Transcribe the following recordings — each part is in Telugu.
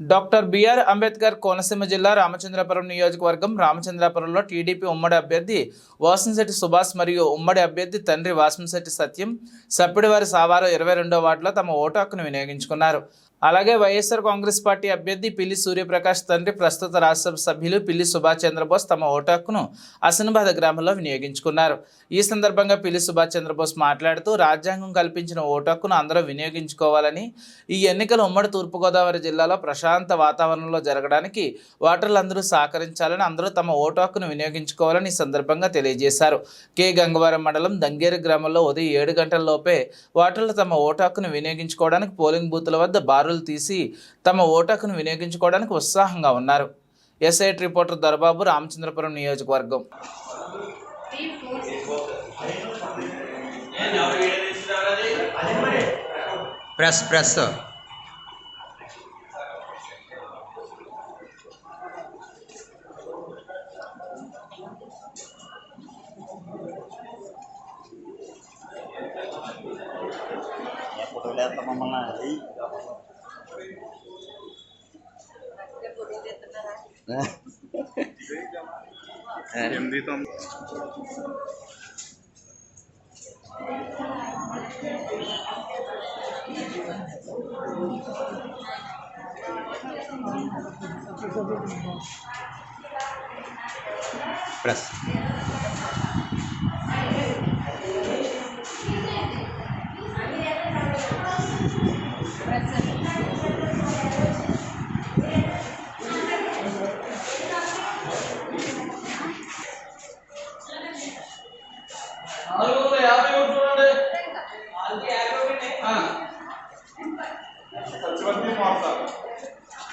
డాక్టర్ బిఆర్ అంబేద్కర్ కోనసీమ జిల్లా రామచంద్రపురం నియోజకవర్గం రామచంద్రాపురంలో టీడీపీ ఉమ్మడి అభ్యర్థి వాసంశెట్టి సుభాష్ మరియు ఉమ్మడి అభ్యర్థి తండ్రి వాసంశెట్టి సత్యం సప్పిడివారి సావారు ఇరవై రెండో వార్డులో తమ ఓటు హక్కును వినియోగించుకున్నారు. అలాగే వైఎస్ఆర్ కాంగ్రెస్ పార్టీ అభ్యర్థి పిల్లి సూర్యప్రకాష్ తండ్రి ప్రస్తుత రాజ్యసభ సభ్యులు పిల్లి సుభాష్ చంద్రబోస్ తమ ఓటు హక్కును అసనబాద గ్రామంలో వినియోగించుకున్నారు. ఈ సందర్భంగా పిల్లి సుభాష్ చంద్రబోస్ మాట్లాడుతూ రాజ్యాంగం కల్పించిన ఓటు హక్కును అందరూ వినియోగించుకోవాలని ఈ ఎన్నికలు ఉమ్మడి తూర్పుగోదావరి జిల్లాలో ప్రశాంత వాతావరణంలో జరగడానికి ఓటర్లందరూ సహకరించాలని అందరూ తమ ఓటు హక్కును వినియోగించుకోవాలని ఈ సందర్భంగా తెలియజేశారు. కె. గంగవరం మండలం దంగేరు గ్రామంలో ఉదయం ఏడు గంటల లోపే ఓటర్లు తమ ఓటు హక్కును వినియోగించుకోవడానికి పోలింగ్ బూతుల వద్ద బారులు తీసి తమ ఓటు హక్కును వినియోగించుకోవడానికి ఉత్సాహంగా ఉన్నారు. ఎస్ఐటి రిపోర్టర్ దొరబాబు రామచంద్రపురం నియోజకవర్గం. Press press. Somali. Nah. MD Press.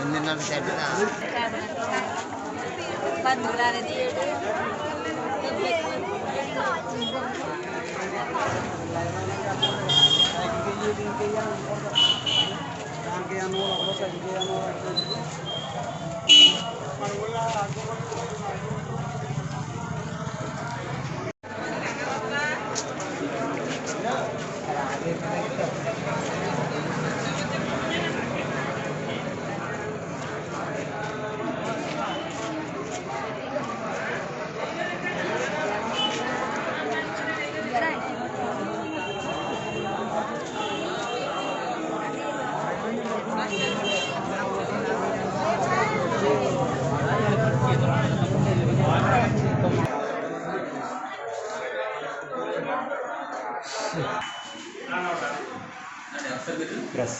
ഒന്നിനാണ് ചേട്ടാ പന്തുകളാണ് ప్రెస్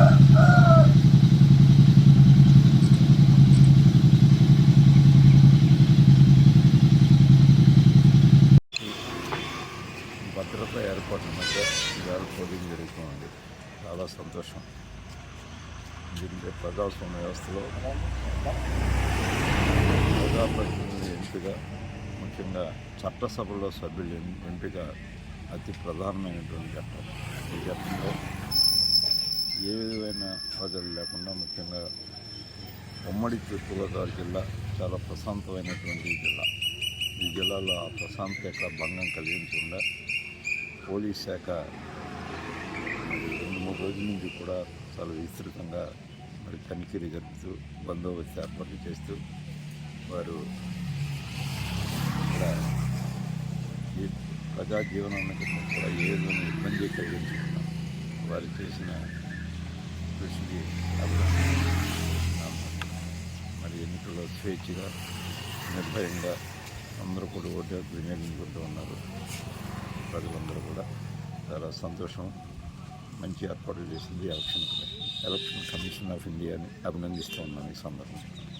ఏర్పాట్ల మధ్య ఇవాళ పోలింగ్ జరుగుతుంది చాలా సంతోషం. దీంట్లో ప్రజాస్వామ్య వ్యవస్థలో ప్రజాప్రతినిధుల ఎంపిక ముఖ్యంగా చట్టసభలో సభ్యుల ఎంపిక అతి ప్రధానమైనటువంటి ఘట్టం. ఈ ఘట్టంలో ఏ విధమైన ప్రజలు లేకుండా ముఖ్యంగా ఉమ్మడి తూర్పుగోదావరి జిల్లా చాలా ప్రశాంతమైనటువంటి జిల్లా. ఈ జిల్లాలో ఆ ప్రశాంతత ఎక్కడ భంగం కలిగించకుండా పోలీస్ శాఖ రెండు మూడు రోజుల నుంచి కూడా చాలా విస్తృతంగా మరి తనిఖీలు జరుపుతూ బందోబస్తు ఏర్పాట్లు చేస్తూ వారు ఇక్కడ ఈ ప్రజా జీవనానికి కూడా ఏ విధంగా ఇబ్బంది కలిగించకుండా వారు చేసిన కృషికి మరి ఎన్నికల్లో స్వేచ్ఛగా నిర్భయంగా అందరూ కూడా ఓటు వినియోగించుకుంటూ ఉన్నారు. ప్రజలందరూ కూడా చాలా సంతోషం. మంచి ఏర్పాట్లు చేసింది election commission. Election commission of ఇండియాని అభినందిస్తూ ఉన్నాను ఈ సందర్భంగా.